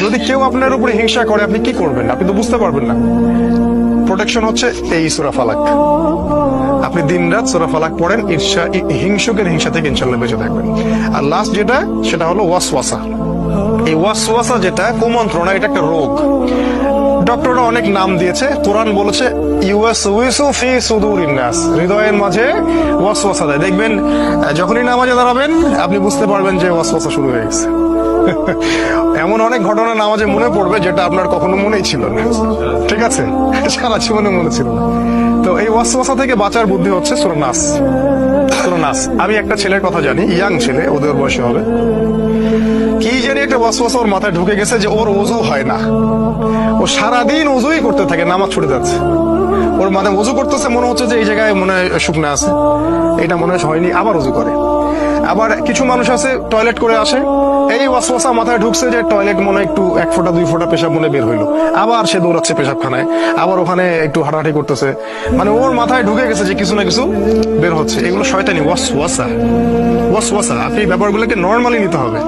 যদি কেউ আপনার উপরে হিংসা করে, আপনি কি করবেন? আপনি তো বুঝতে পারবেন না। প্রোটেকশন হচ্ছে এই সুরা ফালাক। আপনি দিন রাত সুরা ফালাক পড়েন, ঈর্ষা হিংসুকের হিংসা থেকে ইনশাল্লাহ বেঁচে থাকবেন। আর লাস্ট যেটা, সেটা হলো ওয়াসওয়াসা। এই ওয়াসওয়াসা যেটা, কুমন্ত্রণা, এটা একটা রোগ। ডক্টররা অনেক নাম দিয়েছে। কোরআন বলেছে ফি হৃদয়ের মাঝে ওয়াসওয়াসা দেয়। দেখবেন যখনই নামাজে দাঁড়াবেন, আপনি বুঝতে পারবেন যে ওয়াসওয়াসা শুরু হয়ে গেছে। এমন অনেক ঘটনা নামাজে মনে পড়বে যেটা আপনার কখনো মনেই ছিল না। ঠিক আছে? সারা জীবনে মনে ছিল না। তো এই ওয়াসওয়াসা থেকে বাঁচার বুদ্ধি হচ্ছে সুরা নাস সুরা নাস আমি একটা ছেলের কথা জানি, ইয়াং ছেলে, ওদের বয়সে হবে। কি জানি একটা ওয়াসওয়াসা ওর মাথায় ঢুকে গেছে যে ওর ওজু হয় না। ও সারাদিন ওজুই করতে থাকে, নামাজ ছুটে যাচ্ছে। ওর মাথায় ওজু করতেছে, মনে হচ্ছে যে এই জায়গায় মনে হয় শুকনা আছে। এটা মনে হয় হয়নি, আবার ওজু করে। আবার কিছু মানুষ আছে টয়লেট করে আসে। এই ওয়াসওয়াসা মাথায় ঢুকছে যে টয়লেট মনে একটু এক ফোঁটা, দুই ফোঁটা পেশাব মনে বের হইল। আবার সে দৌড়াচ্ছে পেশাবখানায়। আবার ওখানে একটু হাঁটাহাঁটি করতেছে। মানে ওর মাথায় ঢুকে গেছে যে কিছু না কিছু বের হচ্ছে। এগুলো শয়তানি, ওয়াসওয়াসা। ওয়াসওয়াসা, আপনি ব্যাপারগুলোকে নর্মালি নিতে হবে।